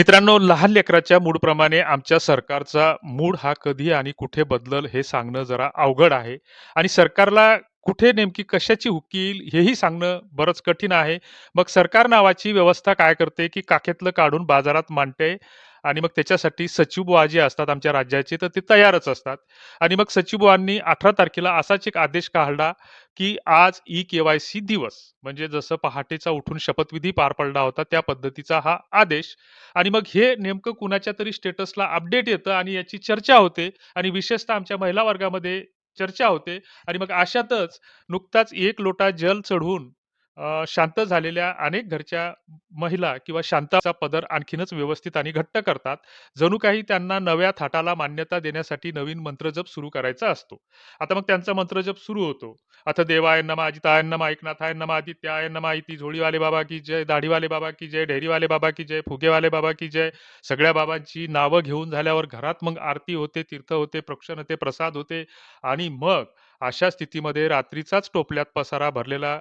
मित्रांनो, लहान लेकराच्या मूडप्रमाणे आमच्या सरकारचा मूड हा कधी आणि कुठे बदलल हे सांगणं जरा अवघड आहे आणि सरकारला कुठे नेमकी कशाची हुक्की येईल हेही सांगणं बरंच कठीण आहे. मग सरकार नावाची व्यवस्था काय करते, की काखेतलं काढून बाजारात मांडते आणि मग त्याच्यासाठी सचिवबुवा जे असतात आमच्या राज्याचे, तर ते तयारच असतात. आणि मग सचिवबुवांनी 18 तारखेला असाच एक आदेश काढला, की आज ई-के-वाय-सी दिवस. म्हणजे जसं पहाटेचा उठून शपथविधी पार पडला होता, त्या पद्धतीचा हा आदेश. आणि मग हे नेमकं कुणाच्या तरी स्टेटसला अपडेट येतं आणि याची चर्चा होते आणि विशेषतः आमच्या महिला वर्गामध्ये चर्चा होते. आणि मग अशातच नुकताच एक लोटा जल चढवून अ, शांत झालेल्या अनेक घरच्या महिला किंवा शांताचा पदर आणखीनच व्यवस्थित आणि घट्ट करतात. जणू काही त्यांना नव्या थाटाला मान्यता देण्यासाठी नवीन मंत्रजप सुरू करायचा असतो. आता मग त्यांचा मंत्रजप सुरू होतो. "अथ देवाय नमः, अजिताय नमः, एकनाथाय नमः, आदित्याय नमः, इति झोळीवाले बाबा की जय, दाढीवाले बाबा की जय, ढेरीवाले बाबा की जय, फुगेवाले बाबा की जय." सगळ्या बाबांची नावं घेऊन झाल्यावर घरात मग आरती होते, तीर्थ होते, प्रक्षण होते, प्रसाद होते आणि मग अशा स्थितीमध्ये रात्रीचाच टोपल्यात पसारा भरलेला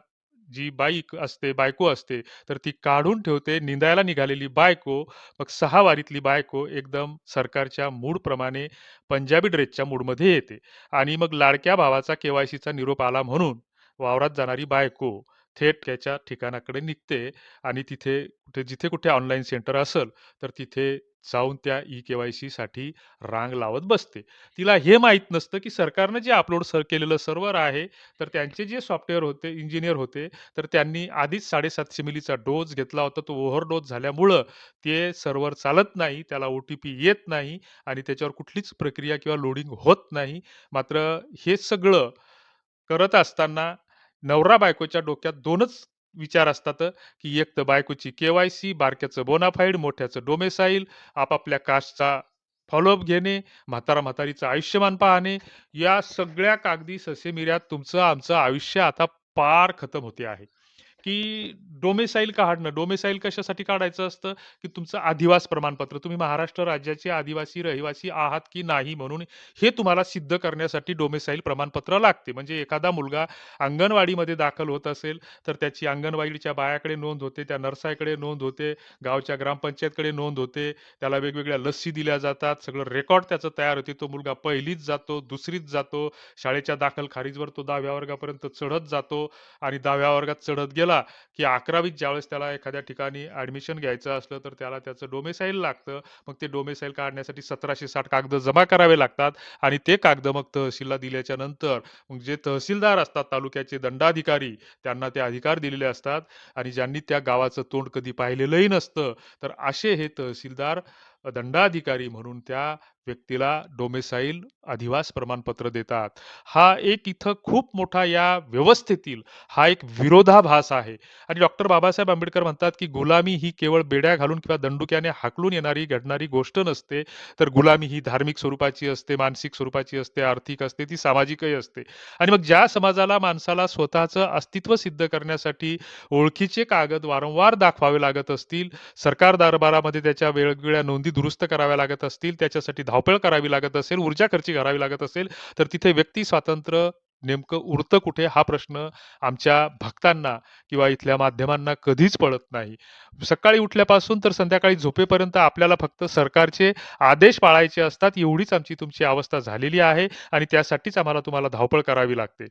जी बाईक असते, बायको असते, तर ती काढून ठेवते. निंदायला निघालेली बायको, मग सहा वारीतली बायको एकदम सरकारच्या मूडप्रमाणे पंजाबी ड्रेसच्या मूडमध्ये येते आणि मग लाडक्या भावाचा के-वाय-सीचा निरोप आला म्हणून वावरात जाणारी बायको थेट त्याच्या ठिकाणाकडे निघते आणि तिथे कुठे जिथे कुठे ऑनलाईन सेंटर असेल, तर तिथे जाऊन त्या ई-के-वाय-सीसाठी रांग लावत बसते. तिला हे माहीत नसतं, की सरकारनं जे अपलोड सर केलेलं सर्व्हर आहे, तर त्यांचे जे सॉफ्टवेअर होते, इंजिनियर होते, तर त्यांनी आधीच 750 मिलीचा डोस घेतला होता. तो ओव्हरडोस झाल्यामुळं ते सर्व्हर चालत नाही, त्याला ओ-टी-पी येत नाही आणि त्याच्यावर कुठलीच प्रक्रिया किंवा लोडिंग होत नाही. मात्र हे सगळं करत असताना नवरा-बायकोच्या डोक्यात दोनच विचार असतात, की एक तर बायकोची के-वाय-सी, बारक्याचं बोनाफाईड, मोठ्याचं डोमेसाईल, आपापल्या कास्टचा फॉलोअप घेणे, म्हातारा-म्हातारीचं आयुष्यमान पाहणे, या सगळ्या कागदी ससेमिऱ्यात तुमचं आमचं आयुष्य आता पार खतम होते आहे. की डोमेसाईल काढणं. डोमेसाईल कशासाठी काढायचं असतं, की तुमचं आदिवास प्रमाणपत्र. तुम्ही महाराष्ट्र राज्याचे आदिवासी रहिवासी आहात की नाही म्हणून हे तुम्हाला सिद्ध करण्यासाठी डोमेसाईल प्रमाणपत्र लागते. म्हणजे एखादा मुलगा अंगणवाडीमध्ये दाखल होत असेल, तर त्याची अंगणवाडीच्या बायाकडे नोंद होते, त्या नर्साकडे नोंद होते, गावच्या ग्रामपंचायतकडे नोंद होते. त्याला वेगवेगळ्या लस्सी दिल्या जातात. सगळं रेकॉर्ड त्याचं तयार होते. तो मुलगा पहिलीच जातो, दुसरीच जातो. शाळेच्या दाखल खारीजवर तो 10व्या वर्गापर्यंत चढत जातो आणि 10व्या वर्गात चढत गेला, की 11वीत ज्यावेळेस त्याला एखाद्या ठिकाणी ॲडमिशन घ्यायचं असलं, तर त्याला त्याचं डोमेसाईल लागतं. मग ते डोमेसाईल काढण्यासाठी 1760 कागद जमा करावे लागतात आणि ते कागद मग तहसीलला दिल्याच्या नंतर मग जे तहसीलदार असतात तालुक्याचे दंडाधिकारी, त्यांना ते अधिकार दिलेले असतात आणि ज्यांनी त्या गावाचं तोंड कधी पाहिलेलंही नसतं, तर असे हे तहसीलदार दंडाधिकारी म्हणून त्या व्यक्तीला डोमेसाईल अधिवास प्रमाणपत्र देतात. हा एक इथं खूप मोठा या व्यवस्थेतील हा एक विरोधाभास आहे आणि डॉक्टर बाबासाहेब आंबेडकर म्हणतात, की गुलामी ही केवळ बेड्या घालून किंवा दंडुक्याने हाकलून येणारी घडणारी गोष्ट नसते, तर गुलामी ही धार्मिक स्वरूपाची असते, मानसिक स्वरूपाची असते, आर्थिक असते, ती सामाजिकही असते. आणि मग ज्या समाजाला माणसाला स्वतःचं अस्तित्व सिद्ध करण्यासाठी ओळखीचे कागद वारंवार दाखवावे लागत असतील, सरकार दरबारामध्ये त्याच्या वेगवेगळ्या नोंदी दुरुस्त कराव्या लागत असतील, त्याच्यासाठी धावपळ करावी लागत असेल, ऊर्जा खर्ची करावी लागत असेल, तर तिथे व्यक्ती स्वातंत्र्य नेमकं उरतं कुठे? हा प्रश्न आमच्या भक्तांना किंवा इथल्या माध्यमांना कधीच पडत नाही. सकाळी उठल्यापासून तर संध्याकाळी झोपेपर्यंत आपल्याला फक्त सरकारचे आदेश पाळायचे असतात, एवढीच आमची तुमची अवस्था झालेली आहे आणि त्यासाठीच आम्हाला तुम्हाला धावपळ करावी लागते.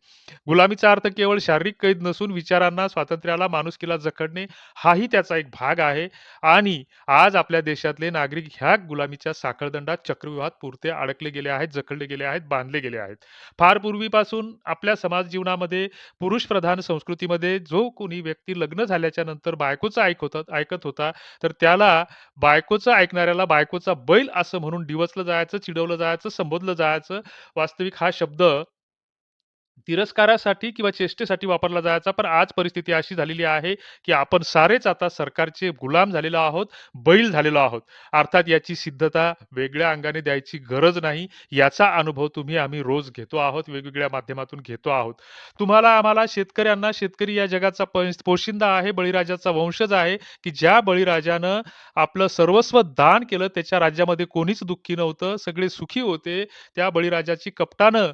गुलामीचा अर्थ केवळ शारीरिक कैद नसून विचारांना, स्वातंत्र्याला, माणुसकीला जखडणे हाही त्याचा एक भाग आहे आणि आज आपल्या देशातले नागरिक ह्या गुलामीच्या साखळदंडात, चक्रव्यूहात पुरते अडकले गेले आहेत, जखडले गेले आहेत, बांधले गेले आहेत. फार पूर्वीपासून आपल्या समाज जीवनामध्ये पुरुषप्रधान संस्कृतीमध्ये जो कोणी व्यक्ती लग्न झाल्याच्यानंतर बायकोचं ऐकत ऐकत होता, तर त्याला बायकोचं ऐकणाऱ्याला बायकोचा बैल असं म्हणून डिवचलं जायचं, चिडवलं जायचं, संबोधलं जायचं. वास्तविक हा शब्द तिरस्कारासाठी किंवा चेष्टेसाठी वापरला जायचा. पण आज परिस्थिती अशी झालेली आहे, की आपण सारेच आता सरकारचे गुलाम झालेलो आहोत, बैल झालेलो आहोत. अर्थात याची सिद्धता वेगळ्या अंगाने द्यायची गरज नाही. याचा अनुभव तुम्ही आम्ही रोज घेतो आहोत, वेगवेगळ्या माध्यमातून घेतो आहोत. तुम्हाला आम्हाला शेतकऱ्यांना शेतकरी या जगाचा पोशिंदा आहे, बळीराजाचा वंशज आहे, की ज्या बळीराजानं आपलं सर्वस्व दान केलं. त्याच्या राज्यामध्ये कोणीच दुःखी नव्हतं, सगळे सुखी होते. त्या बळीराजाची कपटानं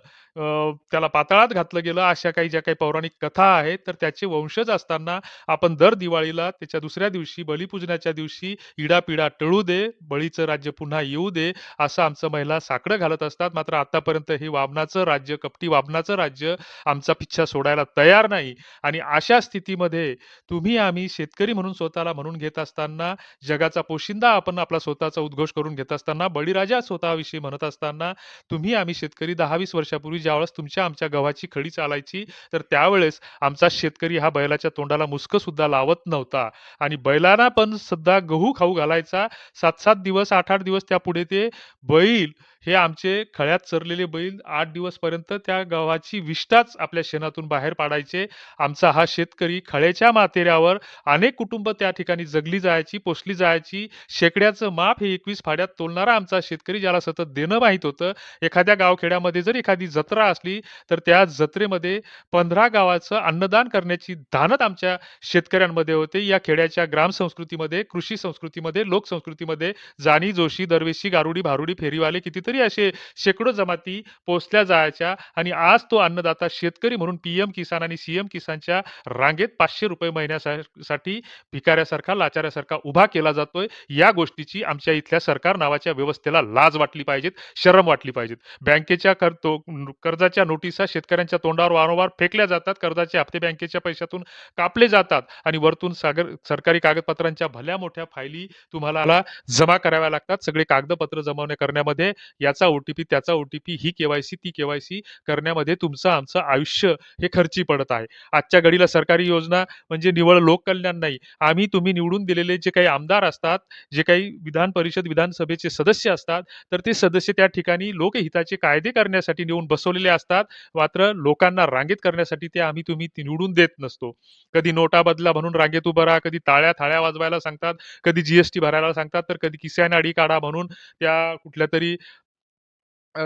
त्याला पाताळात घातलं गेलं अशा काही ज्या काही पौराणिक कथा आहेत, तर त्याचे वंशज असताना आपण दर दिवाळीला त्याच्या दुसऱ्या दिवशी बलिपूजनाच्या दिवशी इडापिडा टळू दे, बळीचं राज्य पुन्हा येऊ दे, असं आमचं महिला साकडं घालत असतात. मात्र आतापर्यंत हे वामनाचं राज्य, कपटी वामनाचं राज्य आमचा पिच्छा सोडायला तयार नाही आणि अशा स्थितीमध्ये तुम्ही आम्ही शेतकरी म्हणून स्वतःला म्हणून घेत असताना, जगाचा पोशिंदा आपण आपला स्वतःचा उद्घोष करून घेत असताना, बळीराजा स्वतःविषयी म्हणत असताना, तुम्ही आम्ही शेतकरी दहावीस वर्षापूर्वी ज्यावेळेस तुमच्या आमच्या गव्हाची खडी चालायची, तर त्यावेळेस आमचा शेतकरी हा बैलाच्या तोंडाला मुस्कं सुद्धा लावत नव्हता आणि बैलांना पण सुद्धा गहू खाऊ घालायचा. 7-7 दिवस, 8-8 दिवस त्यापुढे ते बैल हे आमचे खळ्यात चरलेले बैल आठ दिवसपर्यंत त्या गव्हाची विष्ठाच आपल्या शेणातून बाहेर पाडायचे. आमचा हा शेतकरी खळ्याच्या मातेऱ्यावर अनेक कुटुंब त्या ठिकाणी जगली जायची, पोसली जायची. शेकड्याचं माप हे 21 फाड्यात तोलणारा आमचा शेतकरी, ज्याला सतत देणं माहीत होतं. एखाद्या गावखेड्यामध्ये जर एखादी जत्रा असली, तर त्या जत्रेमध्ये 15 गावाचं अन्नदान करण्याची धानत आमच्या शेतकऱ्यांमध्ये होते. या खेड्याच्या ग्रामसंस्कृतीमध्ये, कृषी संस्कृतीमध्ये, लोकसंस्कृतीमध्ये जाणी, जोशी, दरवेशी, गारुडी, भारुडी, फेरीवाले कितीतरी असे शेकडो जमाती पोचल्या जायच्या आणि आज तो अन्नदाता शेतकरी म्हणून पीएम किसान आणि सीएम किसानच्या रांगेत पाचशे रुपये महिन्यासाठी भिकाऱ्यासारखा, लाचाऱ्यासारखा उभा केला जातोय. या गोष्टीची आमच्या इथल्या सरकार नावाच्या व्यवस्थेला लाज वाटली पाहिजेत शरम वाटली पाहिजेत बँकेच्या करतो कर्जाच्या नोटिसा शेतकऱ्यांच्या तोंडावर वारंवार फेकल्या जातात. कर्जाचे हप्ते बँकेच्या पैशातून कापले जातात आणि वरतून सागर सरकारी कागदपत्रांच्या भल्या मोठ्या फायली तुम्हाला जमा कराव्या लागतात. सगळे कागदपत्र जमवणे करण्यामध्ये याचा ओ-टी-पी, त्याचा ओ-टी-पी, ही केवायसी ती के-वाय-सी करण्यामध्ये तुमचं आमचं आयुष्य हे खर्ची पडत आहे. आजच्या घडीला सरकारी योजना म्हणजे निवळ लोककल्याण नाही. आम्ही तुम्ही निवडून दिलेले जे काही आमदार असतात, जे काही विधान परिषद, विधानसभेचे सदस्य असतात, तर ते सदस्य त्या ठिकाणी लोकहिताचे कायदे करण्यासाठी नेऊन बसवलेले असतात. मात्र लोकांना रांगेत करण्यासाठी ते आम्ही तुम्ही निवडून देत नसतो. कधी नोटा बदला म्हणून रांगेत उभं राहा, कधी टाळ्या-थाळ्या वाजवायला सांगतात, कधी जी-एस-टी भरायला सांगतात, तर कधी किसान आय-डी काढा म्हणून त्या कुठल्या तरी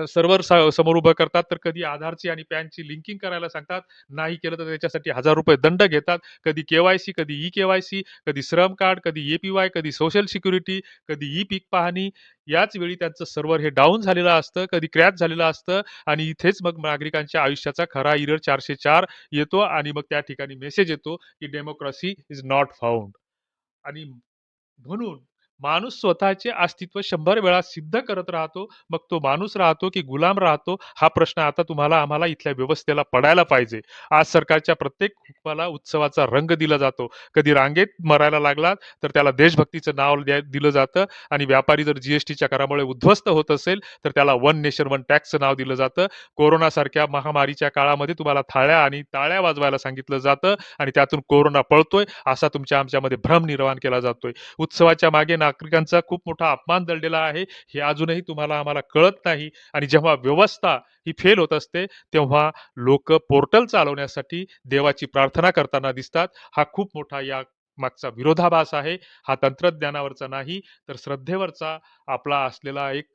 सर्व्हर स समोर उभं करतात, तर कधी आधारची आणि पॅनची लिंकिंग करायला सांगतात. नाही केलं तर त्याच्यासाठी ₹1000 दंड घेतात. कधी केवायसी कधी ई केवायसी कधी श्रम कार्ड, कधी ए-पी-वाय, कधी सोशल सिक्युरिटी, कधी ई-पीक पाहणी. याच वेळी त्यांचं सर्व्हर हे डाऊन झालेलं असतं, कधी क्रॅच झालेलं असतं आणि इथेच मग नागरिकांच्या आयुष्याचा खरा इरर चारशे चार येतो आणि मग त्या ठिकाणी मेसेज येतो, की डेमोक्रेसी इज नॉट फाउंड आणि म्हणून माणूस स्वतःचे अस्तित्व शंभर वेळा सिद्ध करत राहतो. मग तो माणूस राहतो, की गुलाम राहतो, हा प्रश्न आता तुम्हाला आम्हाला इथल्या व्यवस्थेला पडायला पाहिजे. आज सरकारच्या प्रत्येक हुकमाला उत्सवाचा रंग दिला जातो. कधी रांगेत मरायला लागलात, तर त्याला देशभक्तीचं नाव दिलं जातं आणि व्यापारी जर जी-एस-टीच्या करामुळे उद्ध्वस्त होत असेल, तर त्याला वन नेशन वन टॅक्सचं नाव दिलं जातं. कोरोनासारख्या महामारीच्या काळामध्ये तुम्हाला थाळ्या आणि टाळ्या वाजवायला सांगितलं जातं आणि त्यातून कोरोना पळतोय, असा तुमच्या आमच्यामध्ये भ्रम निर्माण केला जातोय. उत्सवाच्या मागे ना नागरिकांचा खूप मोठा अपमान दडलेला आहे, हे अजूनही तुम्हाला आम्हाला कळत नाही आणि जेव्हा व्यवस्था ही फेल होत असते, तेव्हा लोक पोर्टल चालवण्यासाठी देवाची प्रार्थना करताना दिसतात. हा खूप मोठा या मागचा विरोधाभास आहे. हा तंत्रज्ञानावरचा नाही, तर श्रद्धेवरचा आपला असलेला एक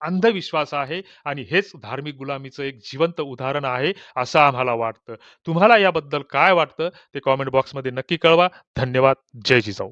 अंधविश्वास आहे आणि हेच धार्मिक गुलामीचं एक जिवंत उदाहरण आहे, असं आम्हाला वाटतं. तुम्हाला याबद्दल काय वाटतं, ते कॉमेंट बॉक्समध्ये नक्की कळवा. धन्यवाद. जय जिजाऊ.